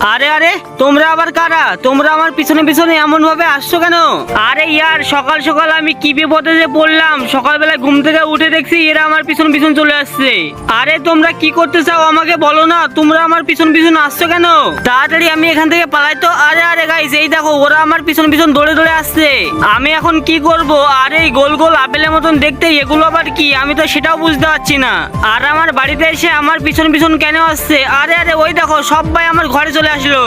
আরে আরে তোমরা আবার কারা? তোমরা আমার পিছনে পিছনে এমন ভাবে আসছো কেন? আরে ইয়ার সকাল সকাল আমি কি বিপদে যে পড়লাম। সকালবেলা ঘুম থেকে উঠে দেখছি এরা আমার পিছন পিছন চলে আসছে। আরে তোমরা কি করতে চাও আমাকে বলো না? তোমরা আমার পিছন পিছন আসছো কেন? তাড়াতাড়ি আমি এখান থেকে পালাই তো। আরে আরে গাইস এই দেখো ওরা আমার পিছন পিছন দৌড়ে দৌড়ে আসছে। আমি এখন কি করব? আরে এই গোল গোল আপেলের মতন দেখতে এগুলো আবার কি? আমি তো সেটাও বুঝতে পারছি না। আর আমার বাড়িতে এসে আমার পিছন পিছন কেন আসছে? আরে আরে ওই দেখো সবাই আমার ঘরে চলে আসলো।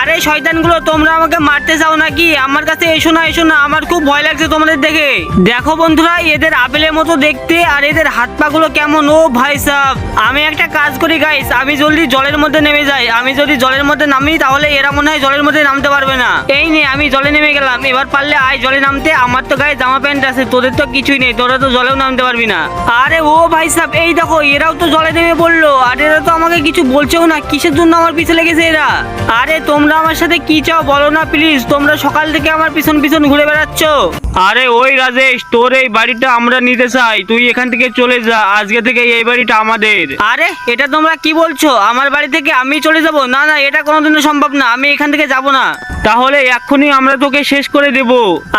আরে শয়তানগুলো, তোমরা আমাকে মারতে চাও নাকি? আমার কাছে এসো না এসো না, আমার খুব ভয় লাগছে তোমাদের দেখে। দেখো বন্ধুরা, এদের আপেলের মতো দেখতে আর এদের হাত পা গুলো কেমন। ও ভাই সাহ আমি একটা কাজ করি গাইস আমি জলদি জলের মধ্যে নেমে যাই। আমি যদি জলের মধ্যে নামি, তাহলে এরা মনে হয় জলের মধ্যে নামতে পারবে না। এই নে, আমি জলে নেমে গেলাম। এবার পারলে আয় জলে নামতে। আমার তো গায়ে জামা প্যান্ট আছে, তোদের তো কিছুই নেই, তোরা তো জলেও নামতে পারবি না। আরে ও ভাই সাহ এই দেখো, এরাও তো জলে নেমে পড়ল। আর এরা তো আমাকে কিছু বলছেও না, কিসের জন্য আমার পিছে লেগেছে এরা? আরে তোমরা আমার সাথে কি চাও বলো না প্লিজ তোমরা সকাল থেকে আমার পিছন পিছন ঘুরে বেড়াচ্ছ। আরে ওই রাজেশ তোর এই বাড়িটা আমরা নিতে চাই। তুই এখান থেকে চলে যা আজকে থেকে এই বাড়িটা আমাদের। আরে এটা তোমরা কি বলছো? আমার বাড়ি থেকে আমি চলে যাব? না না এটা কোনোদিনও সম্ভব না আমি এখান থেকে যাব না। তাহলে এক্ষুনি আমরা তোকে শেষ করে দেব।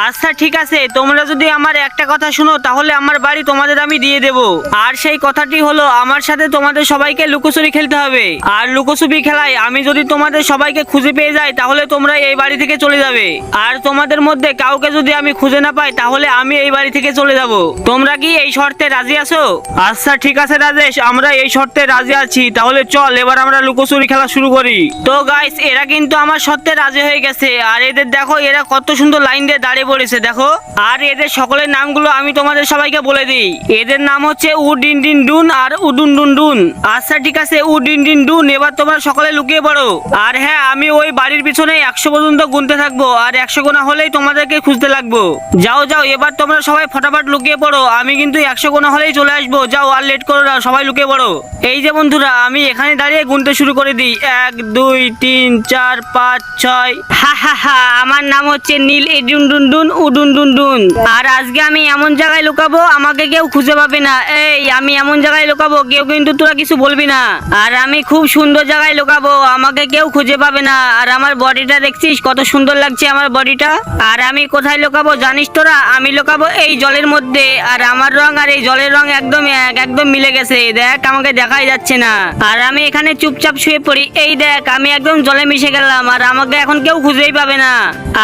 আচ্ছা ঠিক আছে। তোমরা যদি আমার একটা কথা শুনো তাহলে আমার বাড়ি তোমাদের আমি দিয়ে দেব। আর সেই কথাটি হলো আমার সাথে তোমাদের সবাইকে লুকোচুরি খেলতে হবে। আর লুকোচুরি খেলায় আমি যদি তোমাদের সবাইকে খুঁজে পেয়ে যাই তাহলে তোমরা এই বাড়ি থেকে চলে যাবে। আর তোমাদের মধ্যে কাউকে যদি আমি খুঁজে না পাই, তাহলে আমি এই বাড়ি থেকে চলে যাব। তোমরা কি এই শর্তে রাজি আছো? আচ্ছা ঠিক আছে রাজেশ, আমরা এই শর্তে রাজি আছি। তাহলে চল, এবার আমরা লুকোচুরি খেলা শুরু করি। তো গাইস এরা কিন্তু আমার শর্তে রাজি হয়ে গেছে। আর এদের দেখো, এরা কত সুন্দর লাইন দিয়ে দাঁড়িয়ে পড়েছে, দেখো। আর এদের সকলের নামগুলো আমি তোমাদের সবাইকে বলে দিই। এদের নাম হচ্ছে উডিন ডিন ডুন আর উডুন ডুন ডুন আচ্ছা ঠিক আছে উডিন ডিন ডুন এবার তোমরা সকলে লুকিয়ে পড়ো। আর হ্যাঁ আমি ওই বাড়ির পিছনে একশো পর্যন্ত গুনতে থাকব, আর একশো গোনা হলেই তোমাদেরকে খুঁজতে লাগবো। যাও যাও, এবার তোমরা সবাই ফটাফট লুকিয়ে পড়ো, আমি কিন্তু একশো গোনা হলেই চলে আসব। যাও, আর লেট করো না, সবাই লুকিয়ে পড়ো। এই যে বন্ধুরা, আমি এখানে দাঁড়িয়ে গুনতে শুরু করে দিই। এক, দুই, তিন, চার, পাঁচ, ছয়। হা হা হা, আমার নাম হচ্ছে নীল এডুন ডুন ডুন, উডুন ডুন ডুন। আর আজকে আমি এমন জায়গায় লুকাবো, আমাকে কেউ খুঁজে পাবে না। এই, আমি এমন জায়গায় লুকাবো, কেউ কিন্তু তোরা কিছু বলবি না। আর আমি খুব সুন্দর জায়গায় লুকাবো, আমাকে কেউ খুঁজে পাবে না। আর আমার বডিটা দেখছিস? কত সুন্দর লাগছে আমার বডিটা। আর আমি কোথায় লুকাবো? জানিস তোরা? আমি লুকাবো এই জলের মধ্যে। আর আমার রং আর এই জলের রং একদম এক একদম মিলে গেছে। দেখ, আমাকে দেখাই যাচ্ছে না। আর আমি এখানে চুপচাপ শুয়ে পড়ি। এই দেখ, আমি একদম জলে মিশে গেলাম। আর আমাকে এখন কেউ খুঁজেই পাবে না।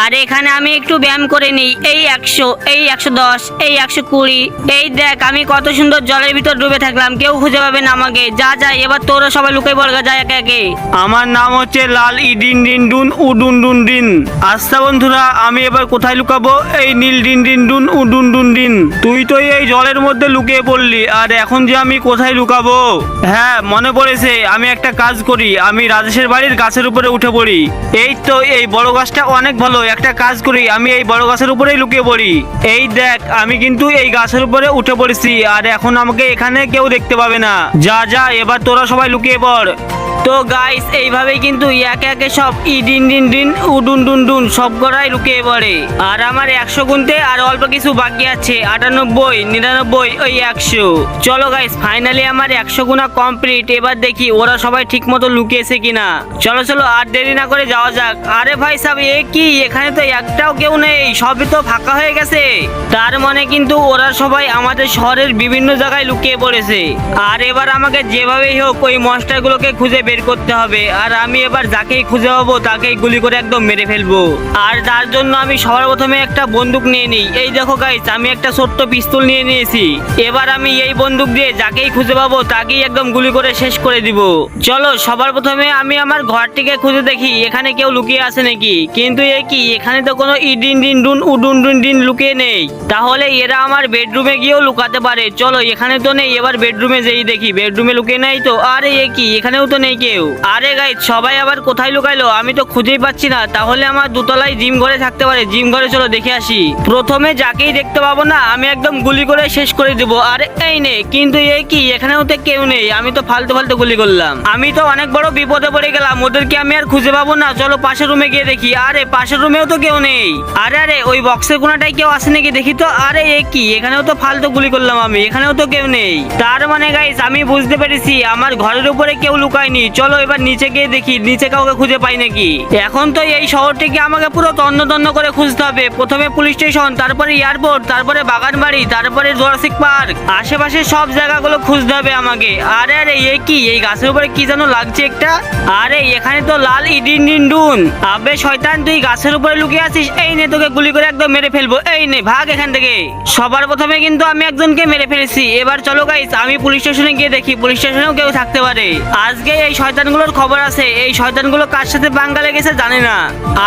আর এখানে আমি একটু ব্যায়াম করে নিই। এই একশো এই একশো দশ, এই একশো কুড়ি। এই দেখ, আমি কত সুন্দর জলের ভিতর ডুবে থাকলাম। কেউ খুঁজে পাবে না আমাকে। যা যা, এবার তোরা সবাই লুকাই পড়গা যায় একে একে। আমার নাম হচ্ছে লাল ইডিন ডিন ডুন উডুন ডুন ডিন আচ্ছা বন্ধুরা, আমি এবার কোথায় লুকাবো? এই নীল ডিন ডিন ডুন উডুন ডুন ডিন। তুই তো এই জলের মধ্যে লুকিয়ে পড়লি, আর এখন যে আমি কোথায় লুকাবো? হ্যাঁ মনে পড়েছে, আমি একটা কাজ করি, আমি রাজেশের বাড়ির গাছের উপরে উঠে পড়ি। এই তো, এই বড় গাছটা অনেক ভালো, একটা কাজ করি, আমি এই বড় গাছের উপরেই লুকিয়ে পড়ি। এই দেখ, আমি কিন্তু এই গাছের উপরে উঠে পড়েছি, আর এখন আমাকে এখানে কেউ দেখতে পাবে না। যা যা, এবার তোরা সবাই লুকিয়ে পড়। তো গাইস এইভাবেই কিন্তু একে একে সব ই ডিন ডিন ডিন উডুন ডুন ডুন সব করাই লুকিয়ে পড়ে। আর আমার একশো গুনতে আর অল্প কিছু বাকি আছে, আটানব্বই, নিরানব্বই, ওই একশো। চলো গাইস ফাইনালি আমার একশো গুণা কমপ্লিট এবার দেখি ওরা সবাই ঠিক মতো লুকিয়েছে কিনা। চলো চলো, আর দেরি না করে যাওয়া যাক। আরে ভাই সাহেব এ কি? এখানে তো একটাও কেউ নেই, সবই তো ফাঁকা হয়ে গেছে। তার মানে কিন্তু ওরা সবাই আমাদের শহরের বিভিন্ন জায়গায় লুকিয়ে পড়েছে। আর এবার আমাকে যেভাবেই হোক ওই মনস্টারগুলোকে খুঁজে বের করতে হবে। আর আমি এবার যাকেই খুঁজে পাবো, তাকেই গুলি করে একদম মেরে ফেলব। আর তার জন্য আমি সবার প্রথমে একটা বন্দুক নিয়ে নিই। এই দেখো গাইস আমি একটা ছোট্ট পিস্তল নিয়ে নিয়েছি। এবার আমি এই বন্দুক দিয়ে যাকেই খুঁজে পাবো, তাকেই একদম গুলি করে শেষ করে দিব। চলো, সবার প্রথমে আমি আমার ঘরটিকে খুঁজে দেখি, এখানে কেউ লুকিয়ে আছে নাকি? কিন্তু এ কি, এখানে তো কোনো ইডিন ডিন ডুন উডুন ডুন ডিন লুকিয়ে নেই। তাহলে এরা আমার বেডরুমে গিয়েও লুকাতে পারে। চলো, এখানে তো নেই, এবার বেডরুমে যেই দেখি, বেডরুমে লুকিয়ে নেই তো? আরে এ কি, এখানেও তো নেই কেউ। আরে গাই সবাই আবার কোথায় লুকাইলো? আমি তো খুঁজেই পাচ্ছি না। তাহলে আমার দুতলায় জিম ঘরে থাকতে পারে। জিম ঘরে চলো, দেখে আসি। প্রথমে যাকেই দেখতে পাবো না, আমি একদম গুলি করে শেষ করে দেবো। আরে, এই নে, কিন্তু এ কি? এখানেও তো কেউ নেই। আমি তো ফালতু ফালতু গুলি করলাম। আমি তো অনেক বড় বিপদে পড়ে গেলাম। ওদেরকে আমি আর খুঁজে পাবো না। চলো, পাশের রুমে গিয়ে দেখি। আরে, পাশের রুমেও তো কেউ নেই। আরে আরে, ওই বক্সের কোনাটায় কেউ আসে নাকি দেখি তো। আরে, এ কি? এখানেও তো ফালতু গুলি করলাম আমি। এখানেও তো কেউ নেই। তার মানে গাইস আমি বুঝতে পেরেছি, আমার ঘরের উপরে কেউ লুকায়নি। চলো এবার নিচে গিয়ে দেখি, নিচে কাউকে খুঁজে পাই নাকি? এখন তো এই শহরটিকে আমাকে পুরো তন্ন তন্ন করে খুঁজতে হবে। প্রথমে পুলিশ স্টেশন, তারপরে এয়ারপোর্ট, তারপরে বাগানবাড়ি, তারপরে জোরাসিক পার্ক। আশেপাশে সব জায়গাগুলো খুঁজতে হবে আমাকে। আরে আরে, এ কি? এই গাছের উপরে কি যেন লাগছে একটা? আরে, এখানে তো লাল ইডিন ডিন আবে শয়তান, তুই গাছের উপরে লুকিয়ে আছিস? এই নে, তোকে গুলি করে একদম মেরে ফেলব। এই নে, ভাগ এখান থেকে। সবার প্রথমে কিন্তু আমি একজনকে মেরে ফেলেছি। এবার চলো গাইস আমি পুলিশ স্টেশনে গিয়ে দেখি। পুলিশ স্টেশনেও কেউ থাকতে পারে। আজকে এই শয়তানগুলোর খবর আছে। এই শয়তানগুলো কার সাথে বাঙ্গা লেগেছে জানি না।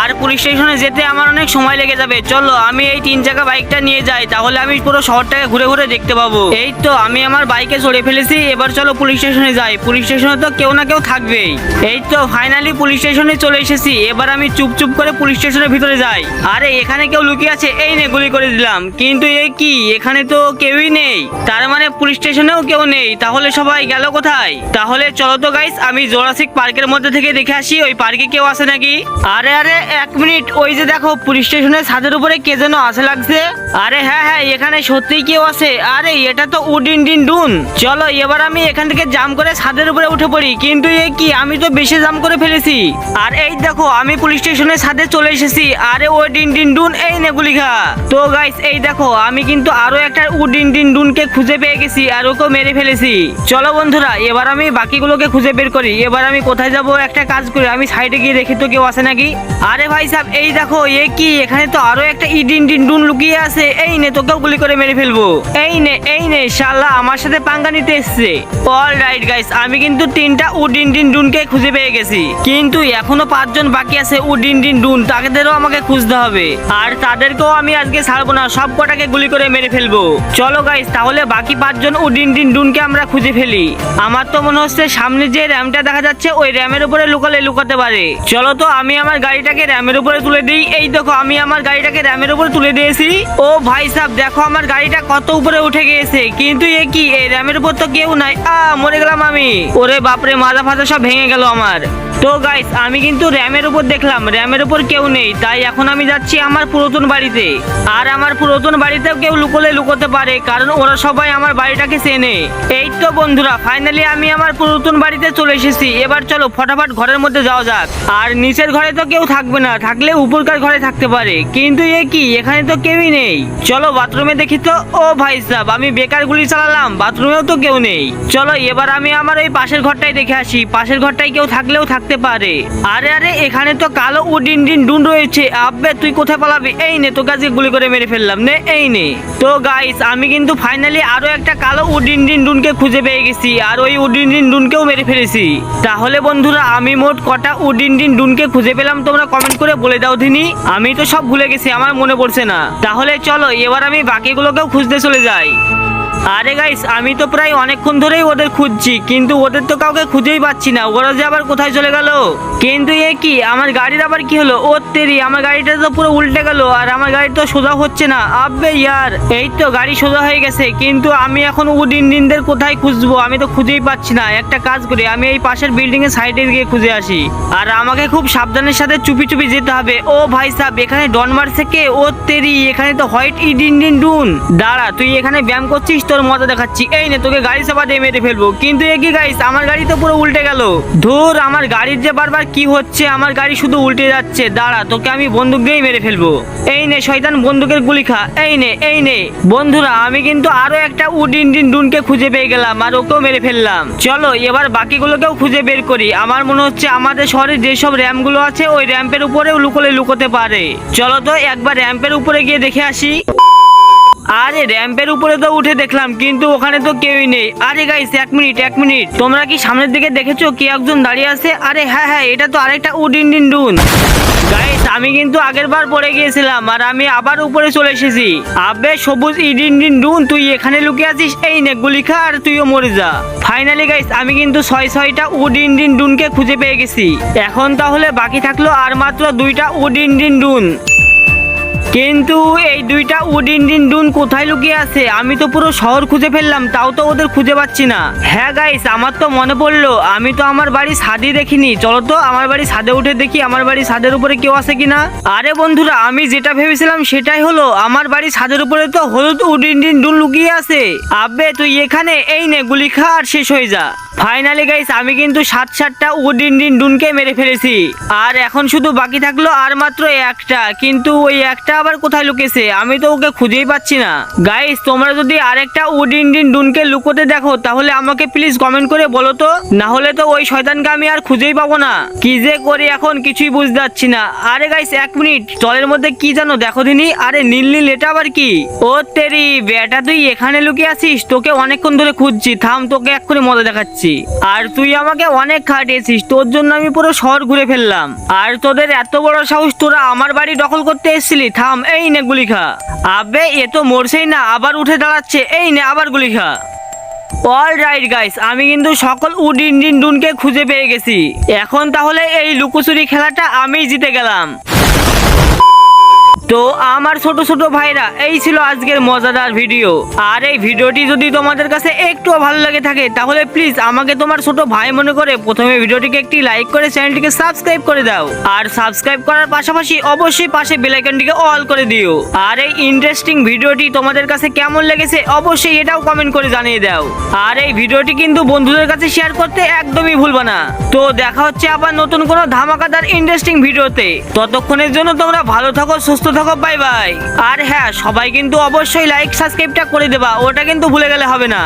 আর পুলিশ স্টেশনে যেতে আমার অনেক সময় লেগে যাবে। চলো, আমি এই তিন চাকা বাইকটা নিয়ে যাই, তাহলে আমি পুরো শহরটাকে ঘুরে ঘুরে দেখতে পাবো। এই তো, আমি আমার বাইকে চড়ে ফেলেছি, এবার চলো পুলিশ স্টেশনে যাই। পুলিশ স্টেশনে তো কেউ না কেউ থাকবেই। এই তো ফাইনালি পুলিশ স্টেশনে চলে এসেছি। এবার আমি চুপ চুপ করে পুলিশ স্টেশনের ভিতরে যাই। আরে, এখানে কেউ লুকিয়ে আছে, এই নে গুলি করে দিলাম। কিন্তু এ কি? এখানে তো কেউই নেই। তার মানে পুলিশ স্টেশনেও কেউ নেই। তাহলে সবাই গেল কোথায়? তাহলে চলো তো গাইস আমি জোরাসিক পার্কের মধ্যে থেকে দেখে আসি, ওই পার্কে কেউ আছে নাকি? আরে আরে, এক মিনিট, ওই যে দেখো, পুলিশ স্টেশনের ছাদের উপরে কে যেন আসে লাগছে। আরে হ্যাঁ হ্যাঁ এখানে সত্যিই কেউ আছে। আরে, এটা তো উডিন ডিন ডুন। চলো, এবার আমি এখান থেকে জাম করে ছাদের উপরে উঠে পড়ি। কিন্তু এ কি, আমি তো বেশি জাম করে ফেলেছি। আর এই দেখো, আমি পুলিশ স্টেশনের ছাদে চলে এসেছি। আরে, ও ডিন ডিন ডুন, এই নে গুলি খা তো গাইস এই দেখো, আমি কিন্তু আরও একটা উডিন ডিন ডুনকে খুঁজে পেয়ে গেছি আর ওকে মেরে ফেলেছি। চলো বন্ধুরা, এবার আমি বাকিগুলোকে খুঁজে বের করি। এবার আমি কোথায় যাব? একটা কাজ করি, আমি সাইডে গিয়ে দেখি তো কেউ আছে নাকি? আরে ভাই সাহেব, এই দেখো, এ কি? এখানে তো আরও একটা ইডিন ডিন লুকিয়ে আছে। এই নে, তোকেও গুলি করে মেরে ফেলব। এই নে এই নে, শালা, আমার সাথে পাঙ্গা নিতে এসছে। অল রাইট গাইস আমি কিন্তু তিনটা উডিন ডিন ডুনকে খুঁজে পেয়ে গেছি। কিন্তু এখনও পাঁচজন বাকি আছে উডিন ডিন ডুন তাদেরও আমাকে খুঁজতে হবে। আর তাদেরকেও আমি আজকে ছাড়বো না, সব কটাকে গুলি করে মেরে ফেলব। চলো গাইস তাহলে বাকি পাঁচজন উডিন ডিন ডুনকে আমরা খুঁজে ফেলি। আমার তো মনে হচ্ছে সামনে যে র্যামটা দেখা যাচ্ছে, ওই র্যামের উপরে লুকালে লুকাতে পারে। চলো তো, আমি আমার গাড়িটাকে র্যামের উপরে তুলে দিই। এই দেখো, আমি আমার গাড়িটাকে র্যামের উপরে তুলে দিয়েছি। ও ভাই সাহেব, দেখো আমার গাড়িটা কত উপরে উঠে গিয়েছে। কিন্তু এ কি, এই র্যামের উপর তো কেউ নাই। আ, মরে গেলাম আমি। ওরে বাপরে মাজা ফাজা সব ভেঙে গেল আমার। তো গাইস আমি কিন্তু র্যামের উপর দেখলাম। র্যামের উপর কেউ নেই। তাই এখন আমি যাচ্ছি আমার পুরাতন বাড়িতে। আর আমার পুরাতন বাড়িতেও কেউ লুকোলে লুকোতে পারে, কারণ ওরা সবাই আমার বাড়িটাকে চেনে। এই তো বন্ধুরা ফাইনালি আমি আমার পুরাতন বাড়িতে চলে এসেছি। এবার চলো, ফটাফট ঘরের মধ্যে যাওয়া যাক। আর নিচের ঘরে তো কেউ থাকবে না, থাকলে উপরকার ঘরে থাকতে পারে। কিন্তু এ কি? এখানে তো কেউই নেই। চলো, বাথরুমে দেখি তো। ও ভাই সাহেব আমি বেকার গুলি চালালাম, বাথরুমেও তো কেউ নেই। চলো, এবার আমি আমার ওই পাশের ঘরটাই দেখে আসি। পাশের ঘরটায় কেউ থাকলেও থাকতে পারে। আরে আরে, এখানে তো কালো উডিন ডিন ডুন রয়েছে। আব্বে, তুই কোথায় পালাবি? এই নে, তোকে আজকে গুলি করে মেরে ফেললাম। নে, এই নে। তো গাইস আমি কিন্তু ফাইনালি আরও একটা কালো উডিন ডিন ডুনকে খুঁজে পেয়ে গেছি। আর ওই উডিন ডিন ডুনকেও মেরে ফেলেছি। তাহলে বন্ধুরা, আমি মোট কটা উডিন ডিন ডুনকে খুঁজে পেলাম, তোমরা কমেন্ট করে বলে দাও দিনি আমি তো সব ভুলে গেছি, আমার মনে পড়ছে না। তাহলে চলো, এবার আমি বাকিগুলোকেও খুঁজতে চলে যাই। আরে গাইস আমি তো প্রায় অনেকক্ষণ ধরেই ওদের খুঁজছি, কিন্তু ওদের তো কাউকে খুঁজেই পাচ্ছি না। ওরা যে আবার কোথায় চলে গেল? কিন্তু এ কি, আমার গাড়ির আবার কি হলো? ও তেরি, আমার গাড়িটা তো পুরো উল্টে গেল, আর আমার গাড়ি তো সোজা হচ্ছে না। আব্বে ইয়ার, এই তো গাড়ি সোজা হয়ে গেছে, কিন্তু আমি এখন উডিন দিনদের কোথায় খুঁজবো? আমি তো খুঁজেই পাচ্ছি না। একটা কাজ করি, আমি এই পাশের বিল্ডিং এর সাইডে গিয়ে খুঁজে আসি। আর আমাকে খুব সাবধানের সাথে চুপি চুপি যেতে হবে। ও ভাই সাহেব এখানে ডনমার থেকে ও তেরি, এখানে তো হোয়াইট ইডিন ডিন। দাঁড়া, তুই এখানে ব্যায়াম করছিস তোর মজা দেখাচ্ছি। এই নে, তোকে গাড়ি চাপা দিয়ে মেরে ফেলব। কিন্তু এ কি গাইস আমার গাড়ি তো পুরো উল্টে গেল। ধুর, আমার গাড়ির যে বারবার কি হচ্ছে, আমার গাড়ি শুধু উল্টে যাচ্ছে। দাঁড়া, তোকে আমি বন্দুক দিয়েই মেরে ফেলব। এই নে, শয়তান, বন্দুকের গুলি খা। এই নে এই নে। বন্ধুরা, আমি কিন্তু আরও একটা উডিন ডিন ডুনকে খুঁজে পেয়ে গেলাম আর ওকেও মেরে ফেললাম। চলো, এবার বাকিগুলোকেও খুঁজে বের করি। আমার মনে হচ্ছে আমাদের শহরে যেসব র্যাম্পগুলো আছে, ওই র্যাম্পের উপরেও লুকোলে লুকোতে পারে। চলো তো, একবার র্যাম্পের উপরে গিয়ে দেখে আসি। আরে র্যাম্পের উপরে তো উঠে দেখলাম, কিন্তু ওখানে তো কেউই নেই। আরে গাইস এক মিনিট এক মিনিট তোমরা কি সামনের দিকে দেখেছ কে একজন দাঁড়িয়ে আছে? আরে হ্যাঁ হ্যাঁ এটা তো আরেকটা উডিন ডিন ডুন গাইস আমি কিন্তু আগের বার পড়ে গিয়েছিলাম, আর আমি আবার উপরে চলে এসেছি। আবে, সবুজ ইডিন ডিন ডুন তুই এখানে লুকিয়ে আছিস? এই নে, গুলি খা আর তুইও মরে যা। ফাইনালি গাইস আমি কিন্তু ছয় ছয়টা উডিন ডিন ডুনকে খুঁজে পেয়ে গেছি। এখন তাহলে বাকি থাকল আর মাত্র দুইটা উডিন ডিন ডুন কিন্তু এই দুইটা উডিন ডিন ডুন কোথায় লুকিয়ে আছে? আমি তো পুরো শহর খুঁজে ফেললাম, তাও তো ওদের খুঁজে পাচ্ছি না। হ্যাঁ গাইস আমার তো মনে পড়ল, আমি তো আমার বাড়ি ছাদই দেখিনি। চলো তো, আমার বাড়ি ছাদে উঠে দেখি আমার বাড়ি ছাদের উপরে কেউ আছে কিনা। আরে বন্ধুরা, আমি যেটা ভেবেছিলাম সেটাই হলো, আমার বাড়ি ছাদের উপরে তো হলুদ উডিন ডিন ডুন লুকিয়ে আছে। আব্বে তুই এখানে? এই নে, গুলি খা আর শেষ হয়ে যা। ফাইনালি গাইস আমি কিন্তু সাত সাতটা উডিন ডিন ডুনকে মেরে ফেলেছি। আর এখন শুধু বাকি থাকল আর মাত্র একটা, কিন্তু ওই একটা আবার কোথায় লুকেছে? আমি তো ওকে খুঁজেই পাচ্ছি না। গাইস তোমরা যদি আরেকটা উডিন ডিন ডুনকে লুকোতে দেখো, তাহলে আমাকে প্লিজ কমেন্ট করে বলো তো। না হলে তো ওই শয়তানকে আমি আর খুঁজেই পাবো না। কি যে করি এখন, কিছুই বুঝতে পারছি না। আরে গাইস এক মিনিট। জলের মধ্যে কি জানো? দেখো দিনি। আরে নীল নীল, এটা আবার কি? ও তেরি, বেটা, তুই এখানে লুকিয়ে আছিস? তোকে অনেকক্ষণ ধরে খুঁজছি। থাম, তোকে এক্ষুনি মজা দেখাচ্ছি। আর তুই আমাকে অনেক খাটিয়েছিস, তোর জন্য আমি পুরো শহর ঘুরে ফেললাম। আর তোদের এত বড় সাহস, তোরা আমার বাড়ি দখল করতে এসেছিলি। থাম, এই নে গুলি খা। আবে, এ তো মরছেই না, আবার উঠে দাঁড়াচ্ছে। এই নে, আবার গুলি খা। অল রাইট গাইস আমি কিন্তু সকল উড ইন্ডিন ডুনকে খুঁজে পেয়ে গেছি। এখন তাহলে এই লুকোচুরি খেলাটা আমিই জিতে গেলাম। তো আমার ছোট ছোট ভাইরা, এই ছিল আজকের মজাদার ভিডিও। আর এই ভিডিওটি যদি তোমাদের কাছে একটু ভালো লাগে থাকে, তাহলে প্লিজ আমাকে তোমার ছোট ভাই মনে করে প্রথমে ভিডিওটিকে একটি লাইক করে চ্যানেলটিকে সাবস্ক্রাইব করে দাও। আর সাবস্ক্রাইব করার পাশাপাশি অবশ্যই পাশে বেল আইকনটিকে অল করে দিও। আর এই ইন্টারেস্টিং ভিডিওটি তোমাদের কাছে কেমন লেগেছে অবশ্যই এটাও কমেন্ট করে জানিয়ে দাও। আর এই ভিডিওটি কিন্তু বন্ধুদের কাছে শেয়ার করতে একদমই ভুলবা না। তো দেখা হচ্ছে আবার নতুন কোনো ধামাকাদার ইন্টারেস্টিং ভিডিওতে। ততক্ষণের জন্য তোমরা ভালো থাকো, সুস্থ থাকো বাই বাই আর হ্যাঁ সবাই কিন্তু অবশ্যই লাইক সাবস্ক্রাইবটা করে দেবা, ওটা কিন্তু ভুলে গেলে হবে না।